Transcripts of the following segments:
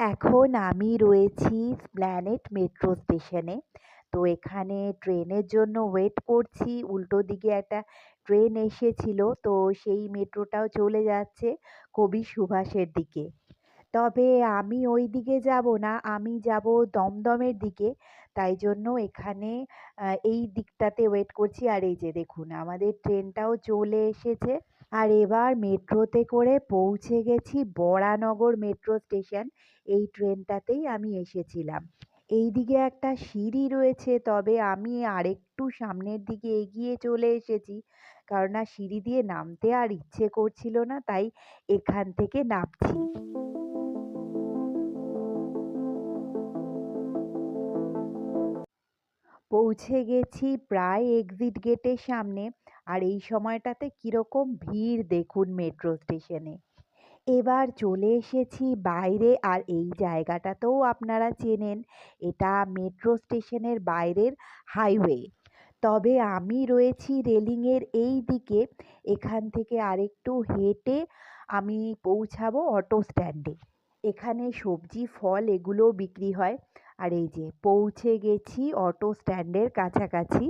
এখন আমি রয়েছি প্ল্যানেট মেট্রো স্টেশনে তো এখানে ট্রেনের জন্য ওয়েট করছি। উল্টো দিকে একটা ট্রেন এসেছিল। তো সেই মেট্রোটাও চলে যাচ্ছে কবি সুভাষের দিকে। তবে আমি ওই দিকে যাব না। আমি যাব দমদমের দিকে। তাই জন্য এখানে এই দিকটাতে ওয়েট করছি। আর এই যে দেখুন, আমাদের ট্রেনটাও চলে এসেছে। আর এবার মেট্রোতে করে পৌঁছে গেছি বরানগর মেট্রো স্টেশন। এই ট্রেনটাতেই আমি এসেছিলাম। এইদিকে একটা সিঁড়ি রয়েছে, তবে আমি আরেকটু সামনের দিকে এগিয়ে চলে এসেছি। কারণ না সিঁড়ি দিয়ে নামতে আর ইচ্ছে করছিল না, তাই এখান থেকে নামছি। পৌঁছে গেছি প্রায় এক্সিট গেটের সামনে। আর এই সময়টাতে কীরকম ভিড় দেখুন মেট্রো স্টেশনে এবার চলে এসেছি বাইরে আর এই জায়গাটাতেও আপনারা চেনেন, এটা মেট্রো স্টেশনের বাইরের হাইওয়ে তবে আমি রয়েছি রেলিংয়ের এই দিকে, এখান থেকে আরেকটু হেঁটে আমি পৌঁছাবো অটো স্ট্যান্ডে এখানে সবজি, ফল এগুলোও বিক্রি হয়। আর এই যে পৌঁছে গেছি অটো স্ট্যান্ডের কাছাকাছি।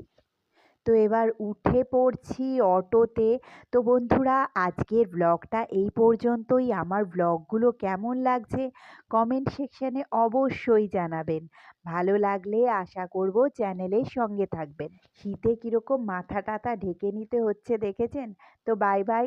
তো এবার উঠে পড়ছি অটোতে। তো বন্ধুরা, আজকের ব্লগটা এই পর্যন্তই। আমার ব্লগগুলো কেমন লাগছে কমেন্ট সেকশানে অবশ্যই জানাবেন। ভালো লাগলে আশা করব চ্যানেলের সঙ্গে থাকবেন। শীতে কীরকম মাথা টাথা ঢেকে নিতে হচ্ছে দেখেছেন? তো বাই বাই